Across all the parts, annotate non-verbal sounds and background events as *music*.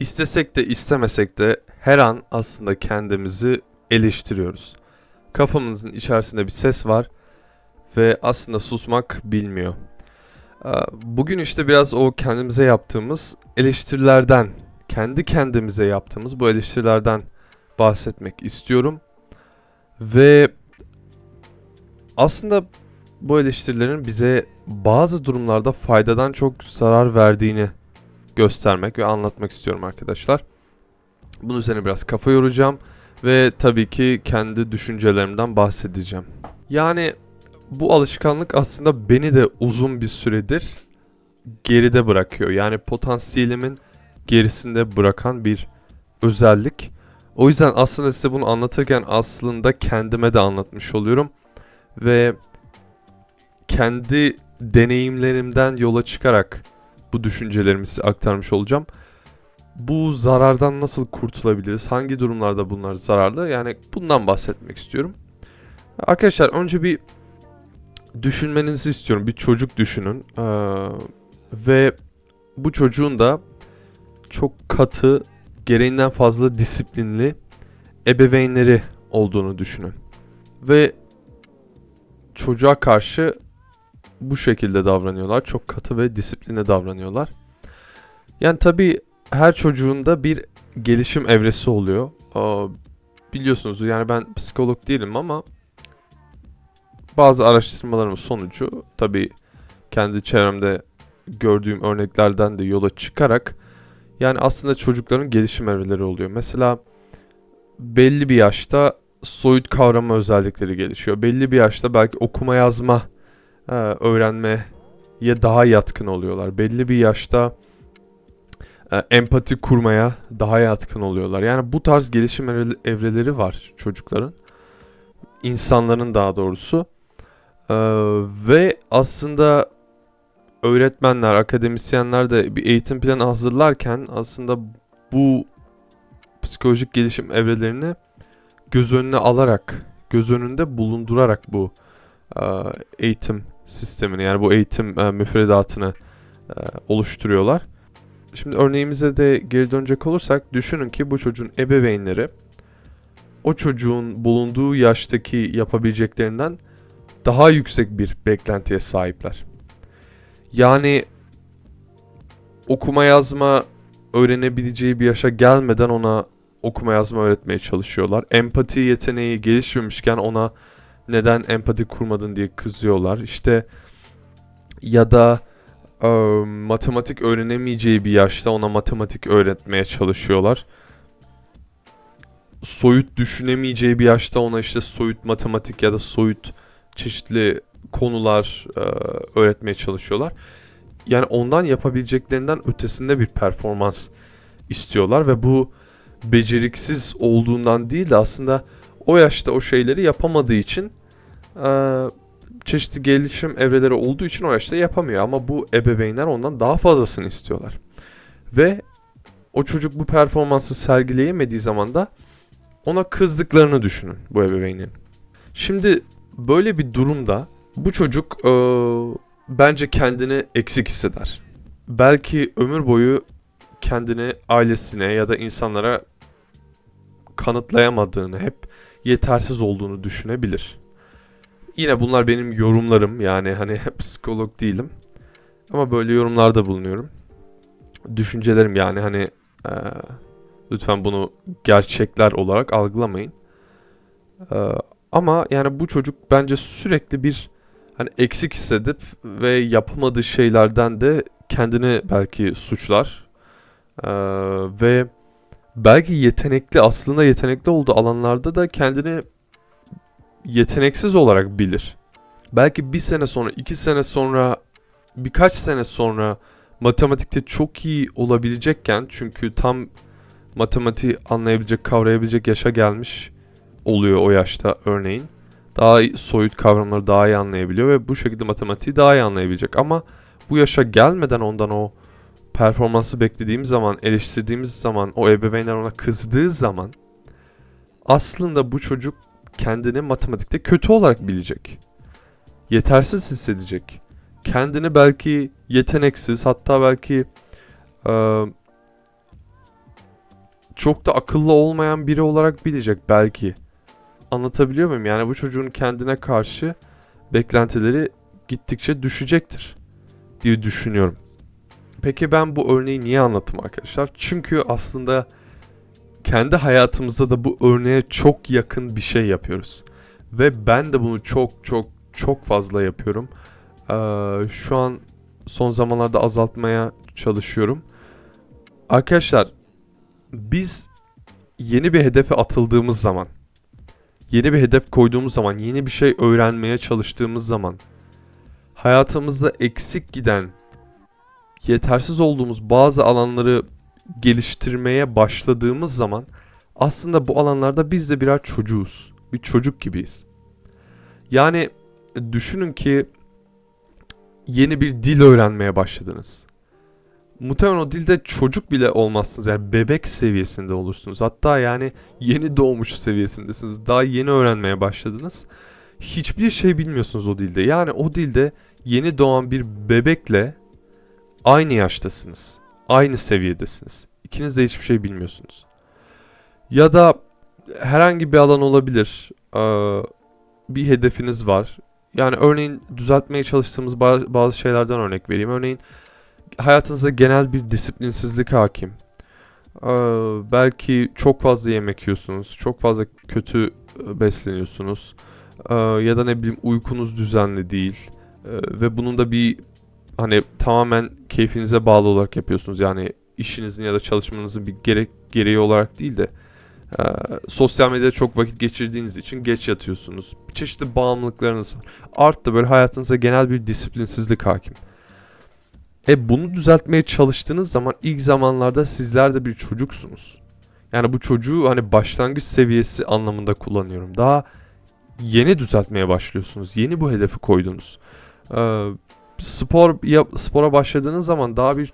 İstesek de istemesek de her an aslında kendimizi eleştiriyoruz. Kafamızın içerisinde bir ses var ve aslında susmak bilmiyor. Bugün işte biraz o kendimize yaptığımız eleştirilerden, kendi kendimize yaptığımız bu eleştirilerden bahsetmek istiyorum. Ve aslında bu eleştirilerin bize bazı durumlarda faydadan çok zarar verdiğini göstermek ve anlatmak istiyorum arkadaşlar. Bunun üzerine biraz kafa yoracağım ve tabii ki kendi düşüncelerimden bahsedeceğim. Yani bu alışkanlık aslında beni de uzun bir süredir geride bırakıyor. Yani potansiyelimin gerisinde bırakan bir özellik. O yüzden aslında size bunu anlatırken aslında kendime de anlatmış oluyorum. Ve kendi deneyimlerimden yola çıkarak bu düşüncelerimi size aktarmış olacağım. Bu zarardan nasıl kurtulabiliriz? Hangi durumlarda bunlar zararlı? Yani bundan bahsetmek istiyorum. Arkadaşlar önce bir düşünmenizi istiyorum. Bir çocuk düşünün. Ee, ve bu çocuğun da çok katı, gereğinden fazla disiplinli ebeveynleri olduğunu düşünün. Ve çocuğa karşı bu şekilde davranıyorlar. Çok katı ve disiplinli davranıyorlar. Yani tabii her çocuğun da bir gelişim evresi oluyor. Biliyorsunuz yani ben psikolog değilim ama bazı araştırmalarım sonucu tabii kendi çevremde gördüğüm örneklerden de yola çıkarak yani aslında çocukların gelişim evreleri oluyor. Mesela belli bir yaşta soyut kavrama özellikleri gelişiyor. Belli bir yaşta belki okuma yazma öğrenmeye daha yatkın oluyorlar. Belli bir yaşta e, empati kurmaya daha yatkın oluyorlar. Yani bu tarz gelişim evre- evreleri var çocukların. insanların daha doğrusu. E, ve aslında öğretmenler, akademisyenler de bir eğitim planı hazırlarken aslında bu psikolojik gelişim evrelerini göz önüne alarak, göz önünde bulundurarak bu e, eğitim sistemini yani bu eğitim e, müfredatını e, oluşturuyorlar. Şimdi örneğimize de geri dönecek olursak düşünün ki bu çocuğun ebeveynleri o çocuğun bulunduğu yaştaki yapabileceklerinden daha yüksek bir beklentiye sahipler. Yani okuma yazma öğrenebileceği bir yaşa gelmeden ona okuma yazma öğretmeye çalışıyorlar. Empati yeteneği gelişmemişken ona neden empati kurmadın diye kızıyorlar. İşte ya da e, matematik öğrenemeyeceği bir yaşta ona matematik öğretmeye çalışıyorlar. Soyut düşünemeyeceği bir yaşta ona işte soyut matematik ya da soyut çeşitli konular e, öğretmeye çalışıyorlar. Yani ondan yapabileceklerinden ötesinde bir performans istiyorlar ve bu beceriksiz olduğundan değil de aslında o yaşta o şeyleri yapamadığı için çeşitli gelişim evreleri olduğu için o yaşta yapamıyor ama bu ebeveynler ondan daha fazlasını istiyorlar. Ve o çocuk bu performansı sergileyemediği zaman da ona kızdıklarını düşünün bu ebeveynin. Şimdi böyle bir durumda bu çocuk e, bence kendini eksik hisseder. Belki ömür boyu kendini ailesine ya da insanlara kanıtlayamadığını, hep yetersiz olduğunu düşünebilir. Yine bunlar benim yorumlarım yani hani *laughs* psikolog değilim. Ama böyle yorumlarda bulunuyorum. Düşüncelerim yani hani e, lütfen bunu gerçekler olarak algılamayın. E, ama yani bu çocuk bence sürekli bir hani eksik hissedip ve yapamadığı şeylerden de kendini belki suçlar. E, ve belki yetenekli aslında yetenekli olduğu alanlarda da kendini yeteneksiz olarak bilir. Belki bir sene sonra, iki sene sonra, birkaç sene sonra matematikte çok iyi olabilecekken çünkü tam matematiği anlayabilecek, kavrayabilecek yaşa gelmiş oluyor o yaşta örneğin. Daha soyut kavramları daha iyi anlayabiliyor ve bu şekilde matematiği daha iyi anlayabilecek. Ama bu yaşa gelmeden ondan o performansı beklediğimiz zaman, eleştirdiğimiz zaman, o ebeveynler ona kızdığı zaman aslında bu çocuk kendini matematikte kötü olarak bilecek. Yetersiz hissedecek. Kendini belki yeteneksiz hatta belki e, çok da akıllı olmayan biri olarak bilecek belki. Anlatabiliyor muyum? Yani bu çocuğun kendine karşı beklentileri gittikçe düşecektir diye düşünüyorum. Peki ben bu örneği niye anlattım arkadaşlar? Çünkü aslında kendi hayatımızda da bu örneğe çok yakın bir şey yapıyoruz. Ve ben de bunu çok çok çok fazla yapıyorum. Ee, şu an son zamanlarda azaltmaya çalışıyorum. Arkadaşlar biz yeni bir hedefe atıldığımız zaman, yeni bir hedef koyduğumuz zaman, yeni bir şey öğrenmeye çalıştığımız zaman hayatımızda eksik giden, yetersiz olduğumuz bazı alanları geliştirmeye başladığımız zaman aslında bu alanlarda biz de birer çocuğuz. Bir çocuk gibiyiz. Yani düşünün ki yeni bir dil öğrenmeye başladınız. Muhtemelen o dilde çocuk bile olmazsınız. Yani bebek seviyesinde olursunuz. Hatta yani yeni doğmuş seviyesindesiniz. Daha yeni öğrenmeye başladınız. Hiçbir şey bilmiyorsunuz o dilde. Yani o dilde yeni doğan bir bebekle aynı yaştasınız. Aynı seviyedesiniz. İkiniz de hiçbir şey bilmiyorsunuz. Ya da herhangi bir alan olabilir. Bir hedefiniz var. Yani örneğin düzeltmeye çalıştığımız ba- bazı şeylerden örnek vereyim. Örneğin hayatınızda genel bir disiplinsizlik hakim. Belki çok fazla yemek yiyorsunuz. Çok fazla kötü besleniyorsunuz. Ya da ne bileyim uykunuz düzenli değil. Ve bunun da bir hani tamamen keyfinize bağlı olarak yapıyorsunuz. Yani işinizin ya da çalışmanızın bir gerek gereği olarak değil de e, sosyal medyada çok vakit geçirdiğiniz için geç yatıyorsunuz. Çeşitli bağımlılıklarınız var. Arttı böyle hayatınıza genel bir disiplinsizlik hakim. E bunu düzeltmeye çalıştığınız zaman ilk zamanlarda sizler de bir çocuksunuz. Yani bu çocuğu hani başlangıç seviyesi anlamında kullanıyorum. Daha yeni düzeltmeye başlıyorsunuz. Yeni bu hedefi koydunuz. Ee, spor yap, spora başladığınız zaman daha bir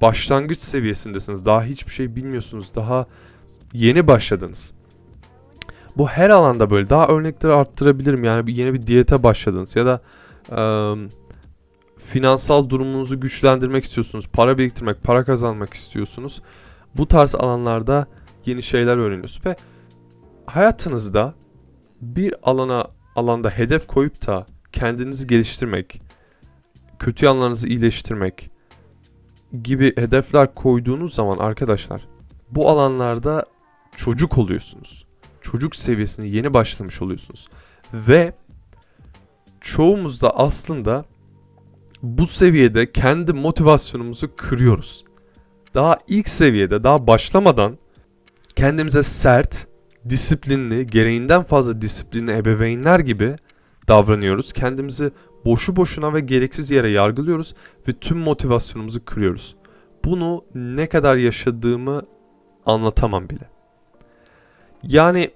başlangıç seviyesindesiniz. Daha hiçbir şey bilmiyorsunuz. Daha yeni başladınız. Bu her alanda böyle. Daha örnekleri arttırabilirim. Yani yeni bir diyete başladınız ya da e, finansal durumunuzu güçlendirmek istiyorsunuz. Para biriktirmek, para kazanmak istiyorsunuz. Bu tarz alanlarda yeni şeyler öğreniyorsunuz ve hayatınızda bir alana alanda hedef koyup da kendinizi geliştirmek, kötü yanlarınızı iyileştirmek gibi hedefler koyduğunuz zaman arkadaşlar bu alanlarda çocuk oluyorsunuz. Çocuk seviyesine yeni başlamış oluyorsunuz. Ve çoğumuz da aslında bu seviyede kendi motivasyonumuzu kırıyoruz. Daha ilk seviyede, daha başlamadan kendimize sert, disiplinli, gereğinden fazla disiplinli ebeveynler gibi davranıyoruz. Kendimizi boşu boşuna ve gereksiz yere yargılıyoruz ve tüm motivasyonumuzu kırıyoruz. Bunu ne kadar yaşadığımı anlatamam bile. Yani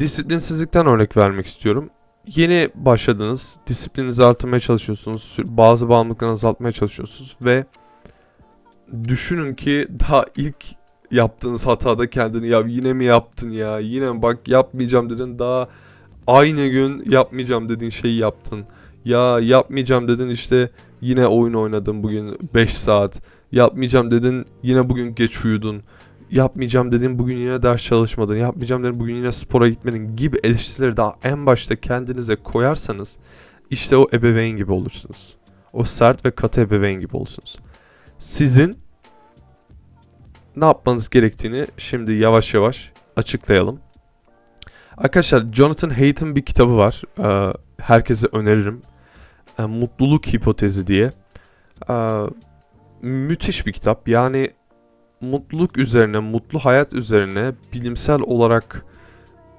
disiplinsizlikten örnek vermek istiyorum. Yeni başladınız, disiplininizi artırmaya çalışıyorsunuz, bazı bağımlılıklarını azaltmaya çalışıyorsunuz ve düşünün ki daha ilk yaptığınız hatada kendini ya yine mi yaptın ya yine bak yapmayacağım dedin daha aynı gün yapmayacağım dediğin şeyi yaptın. Ya yapmayacağım dedin işte yine oyun oynadın bugün 5 saat. Yapmayacağım dedin yine bugün geç uyudun. Yapmayacağım dedin bugün yine ders çalışmadın. Yapmayacağım dedin bugün yine spora gitmedin gibi eleştirileri daha en başta kendinize koyarsanız işte o ebeveyn gibi olursunuz. O sert ve katı ebeveyn gibi olursunuz. Sizin ne yapmanız gerektiğini şimdi yavaş yavaş açıklayalım. Arkadaşlar Jonathan Haidt'in bir kitabı var. Ee, herkese öneririm. Ee, Mutluluk Hipotezi diye. Ee, müthiş bir kitap. Yani mutluluk üzerine, mutlu hayat üzerine bilimsel olarak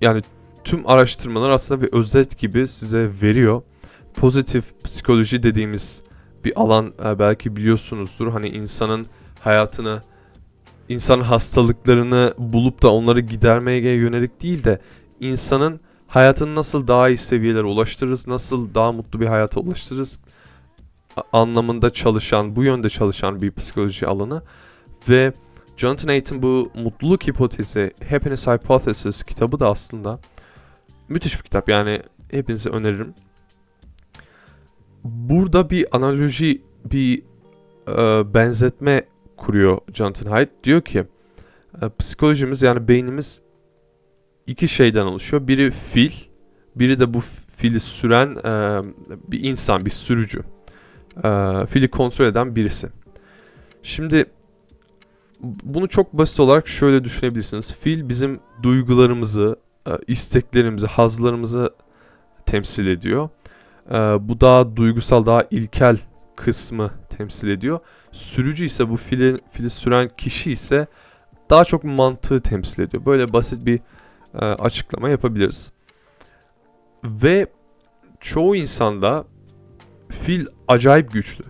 yani tüm araştırmalar aslında bir özet gibi size veriyor. Pozitif psikoloji dediğimiz bir alan e, belki biliyorsunuzdur. Hani insanın hayatını, insan hastalıklarını bulup da onları gidermeye yönelik değil de insanın hayatını nasıl daha iyi seviyelere ulaştırırız, nasıl daha mutlu bir hayata ulaştırırız anlamında çalışan, bu yönde çalışan bir psikoloji alanı ve Jonathan Haidt'in bu mutluluk hipotezi Happiness Hypothesis kitabı da aslında müthiş bir kitap yani hepinize öneririm. Burada bir analoji, bir e, benzetme kuruyor Jonathan Haidt. Diyor ki E, psikolojimiz yani beynimiz iki şeyden oluşuyor. Biri fil, biri de bu fili süren e, bir insan, bir sürücü. E, fili kontrol eden birisi. Şimdi bunu çok basit olarak şöyle düşünebilirsiniz. Fil bizim duygularımızı, e, isteklerimizi, hazlarımızı temsil ediyor. E, bu daha duygusal, daha ilkel kısmı temsil ediyor. Sürücü ise bu fili, fili süren kişi ise daha çok mantığı temsil ediyor. Böyle basit bir e, açıklama yapabiliriz. Ve çoğu insanda fil acayip güçlü.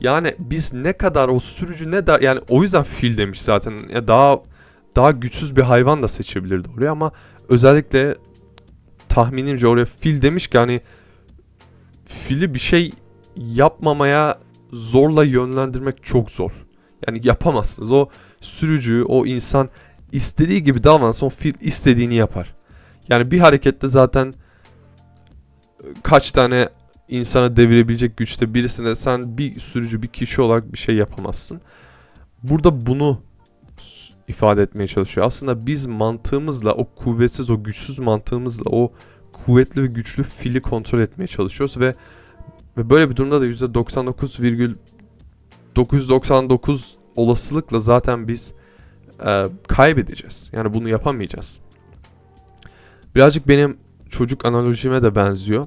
Yani biz ne kadar o sürücü ne da yani o yüzden fil demiş zaten. Ya daha daha güçsüz bir hayvan da seçebilirdi oraya ama özellikle tahminimce oraya fil demiş ki hani fili bir şey yapmamaya zorla yönlendirmek çok zor. Yani yapamazsınız. O sürücü, o insan istediği gibi davransa o fil istediğini yapar. Yani bir harekette zaten kaç tane insana devirebilecek güçte birisine sen bir sürücü bir kişi olarak bir şey yapamazsın. Burada bunu ifade etmeye çalışıyor. Aslında biz mantığımızla o kuvvetsiz o güçsüz mantığımızla o kuvvetli ve güçlü fili kontrol etmeye çalışıyoruz ve ve böyle bir durumda da %99,999 olasılıkla zaten biz e, kaybedeceğiz. Yani bunu yapamayacağız. Birazcık benim çocuk analojime de benziyor.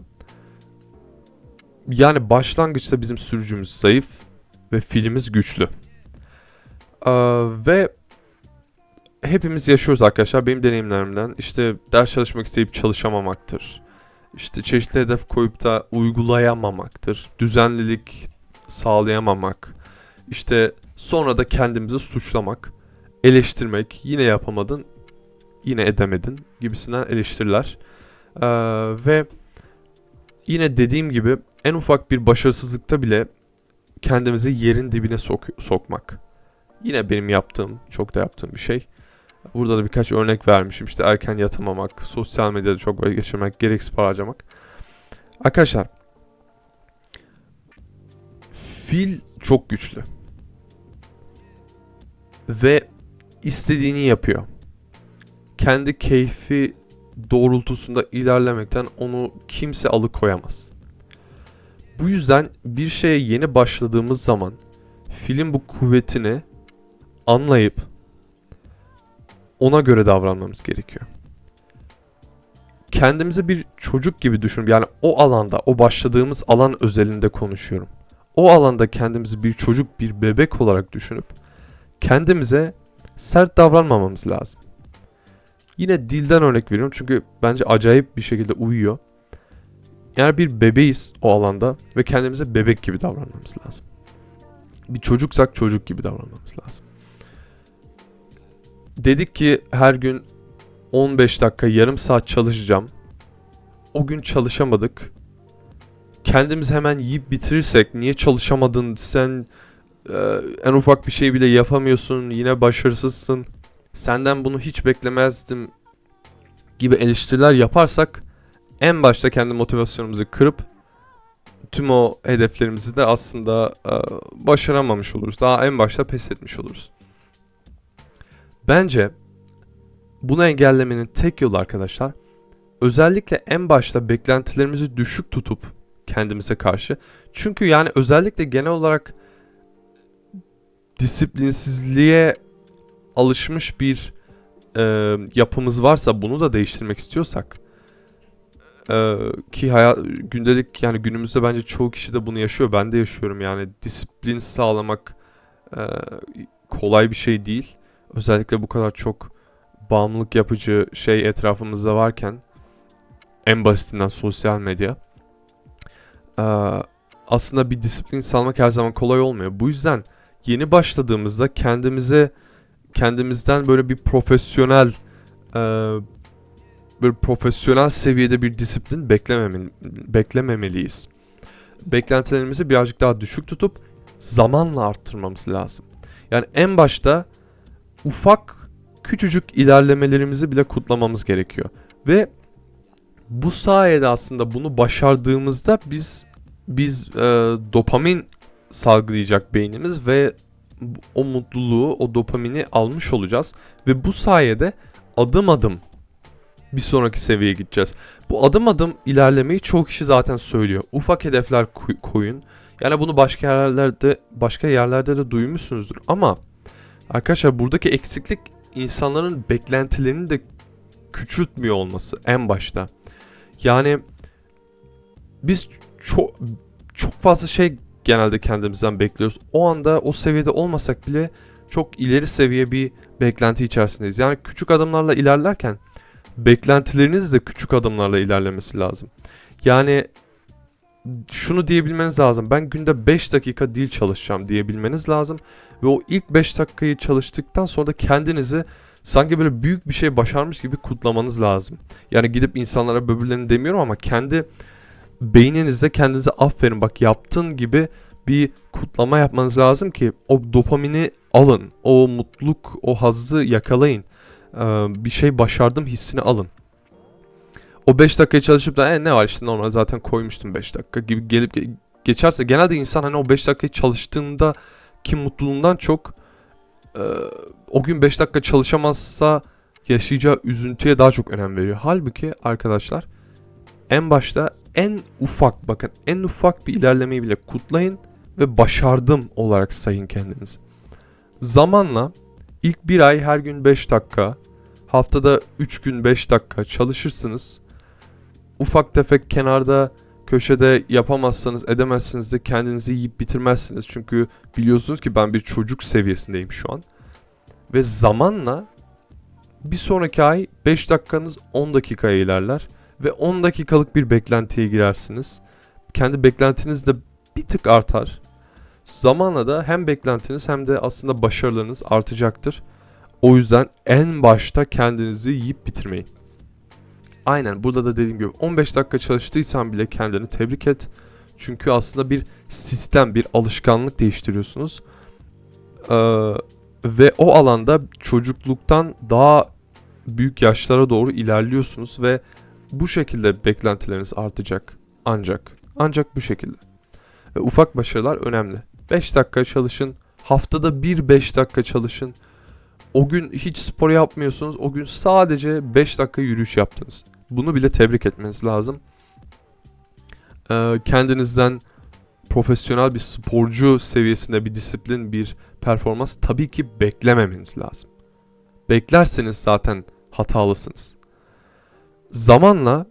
Yani başlangıçta bizim sürücümüz zayıf ve filimiz güçlü. Ee, ve hepimiz yaşıyoruz arkadaşlar. Benim deneyimlerimden işte ders çalışmak isteyip çalışamamaktır. İşte çeşitli hedef koyup da uygulayamamaktır. Düzenlilik sağlayamamak. İşte sonra da kendimizi suçlamak, eleştirmek, yine yapamadın, yine edemedin gibisinden eleştiriler. Ee, ve yine dediğim gibi en ufak bir başarısızlıkta bile kendimizi yerin dibine sok sokmak. Yine benim yaptığım, çok da yaptığım bir şey. Burada da birkaç örnek vermişim. İşte erken yatamamak, sosyal medyada çok vakit geçirmek, gereksiz para harcamak. Arkadaşlar, fil çok güçlü. Ve istediğini yapıyor. Kendi keyfi doğrultusunda ilerlemekten onu kimse alıkoyamaz. Bu yüzden bir şeye yeni başladığımız zaman film bu kuvvetini anlayıp ona göre davranmamız gerekiyor. Kendimizi bir çocuk gibi düşünüp yani o alanda, o başladığımız alan özelinde konuşuyorum. O alanda kendimizi bir çocuk, bir bebek olarak düşünüp kendimize sert davranmamamız lazım. Yine dilden örnek veriyorum çünkü bence acayip bir şekilde uyuyor. Yani bir bebeğiz o alanda ve kendimize bebek gibi davranmamız lazım. Bir çocuksak çocuk gibi davranmamız lazım. Dedik ki her gün 15 dakika yarım saat çalışacağım. O gün çalışamadık. Kendimiz hemen yiyip bitirirsek niye çalışamadın sen e, en ufak bir şey bile yapamıyorsun yine başarısızsın senden bunu hiç beklemezdim gibi eleştiriler yaparsak en başta kendi motivasyonumuzu kırıp tüm o hedeflerimizi de aslında e, başaramamış oluruz. Daha en başta pes etmiş oluruz. Bence bunu engellemenin tek yolu arkadaşlar özellikle en başta beklentilerimizi düşük tutup kendimize karşı. Çünkü yani özellikle genel olarak disiplinsizliğe alışmış bir e, yapımız varsa bunu da değiştirmek istiyorsak e, ki hayat gündelik yani günümüzde bence çoğu kişi de bunu yaşıyor. Ben de yaşıyorum yani disiplin sağlamak e, kolay bir şey değil. Özellikle bu kadar çok bağımlılık yapıcı şey etrafımızda varken en basitinden sosyal medya. Ee, aslında bir disiplin sağlamak her zaman kolay olmuyor. Bu yüzden yeni başladığımızda kendimize kendimizden böyle bir profesyonel e, bir profesyonel seviyede bir disiplin beklememeli, beklememeliyiz. Beklentilerimizi birazcık daha düşük tutup zamanla arttırmamız lazım. Yani en başta ufak küçücük ilerlemelerimizi bile kutlamamız gerekiyor. Ve bu sayede aslında bunu başardığımızda biz biz e, dopamin salgılayacak beynimiz ve o mutluluğu, o dopamini almış olacağız ve bu sayede adım adım bir sonraki seviyeye gideceğiz. Bu adım adım ilerlemeyi çoğu kişi zaten söylüyor. Ufak hedefler koy- koyun. Yani bunu başka yerlerde başka yerlerde de duymuşsunuzdur ama arkadaşlar buradaki eksiklik insanların beklentilerini de küçültmüyor olması en başta. Yani biz çok çok fazla şey genelde kendimizden bekliyoruz. O anda o seviyede olmasak bile çok ileri seviye bir beklenti içerisindeyiz. Yani küçük adımlarla ilerlerken beklentileriniz de küçük adımlarla ilerlemesi lazım. Yani şunu diyebilmeniz lazım. Ben günde 5 dakika dil çalışacağım diyebilmeniz lazım. Ve o ilk 5 dakikayı çalıştıktan sonra da kendinizi sanki böyle büyük bir şey başarmış gibi kutlamanız lazım. Yani gidip insanlara böbürlerini demiyorum ama kendi beyninizde kendinize aferin bak yaptın gibi bir kutlama yapmanız lazım ki o dopamini alın. O mutluluk, o hazzı yakalayın. Ee, bir şey başardım hissini alın. O 5 dakika çalışıp da e, ne var işte normal zaten koymuştum 5 dakika gibi gelip ge- geçerse genelde insan hani o 5 dakikayı çalıştığında ki mutluluğundan çok e, o gün 5 dakika çalışamazsa yaşayacağı üzüntüye daha çok önem veriyor. Halbuki arkadaşlar en başta en ufak bakın en ufak bir ilerlemeyi bile kutlayın ve başardım olarak sayın kendinizi. Zamanla ilk bir ay her gün 5 dakika, haftada 3 gün 5 dakika çalışırsınız. Ufak tefek kenarda köşede yapamazsanız edemezsiniz de kendinizi yiyip bitirmezsiniz. Çünkü biliyorsunuz ki ben bir çocuk seviyesindeyim şu an. Ve zamanla bir sonraki ay 5 dakikanız 10 dakikaya ilerler ve 10 dakikalık bir beklentiye girersiniz. Kendi beklentiniz de bir tık artar. Zamanla da hem beklentiniz hem de aslında başarılarınız artacaktır. O yüzden en başta kendinizi yiyip bitirmeyin. Aynen burada da dediğim gibi 15 dakika çalıştıysan bile kendini tebrik et. Çünkü aslında bir sistem, bir alışkanlık değiştiriyorsunuz. Ee, ve o alanda çocukluktan daha büyük yaşlara doğru ilerliyorsunuz ve bu şekilde beklentileriniz artacak. Ancak ancak bu şekilde. Ve ufak başarılar önemli. 5 dakika çalışın. Haftada bir 5 dakika çalışın. O gün hiç spor yapmıyorsunuz. O gün sadece 5 dakika yürüyüş yaptınız. Bunu bile tebrik etmeniz lazım. Ee, kendinizden profesyonel bir sporcu seviyesinde bir disiplin, bir performans tabii ki beklememeniz lazım. Beklerseniz zaten hatalısınız. Zamanla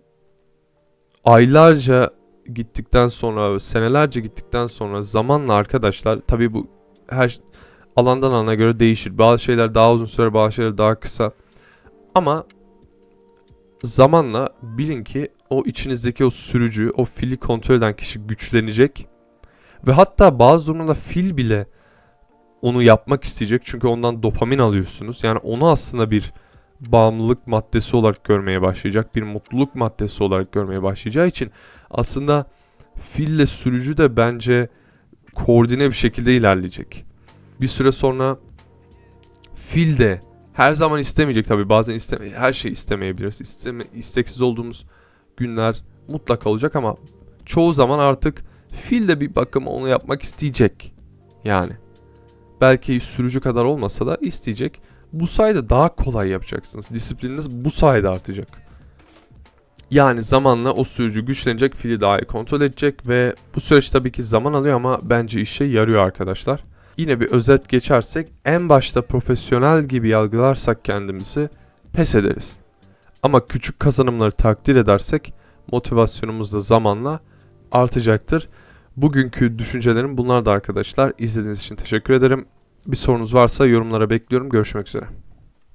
aylarca gittikten sonra, senelerce gittikten sonra zamanla arkadaşlar tabii bu her alandan alana göre değişir. Bazı şeyler daha uzun sürer, bazı şeyler daha kısa. Ama zamanla bilin ki o içinizdeki o sürücü, o fili kontrol eden kişi güçlenecek. Ve hatta bazı durumlarda fil bile onu yapmak isteyecek. Çünkü ondan dopamin alıyorsunuz. Yani onu aslında bir bağımlılık maddesi olarak görmeye başlayacak. Bir mutluluk maddesi olarak görmeye başlayacağı için aslında fille sürücü de bence koordine bir şekilde ilerleyecek. Bir süre sonra fil de her zaman istemeyecek tabii. Bazen isteme her şey istemeyebiliriz. İsteme isteksiz olduğumuz günler mutlaka olacak ama çoğu zaman artık fil de bir bakıma onu yapmak isteyecek. Yani belki sürücü kadar olmasa da isteyecek. Bu sayede daha kolay yapacaksınız. Disiplininiz bu sayede artacak. Yani zamanla o sürücü güçlenecek, fili daha iyi kontrol edecek ve bu süreç tabii ki zaman alıyor ama bence işe yarıyor arkadaşlar. Yine bir özet geçersek en başta profesyonel gibi algılarsak kendimizi pes ederiz. Ama küçük kazanımları takdir edersek motivasyonumuz da zamanla artacaktır. Bugünkü düşüncelerim bunlar da arkadaşlar. İzlediğiniz için teşekkür ederim. Bir sorunuz varsa yorumlara bekliyorum. Görüşmek üzere.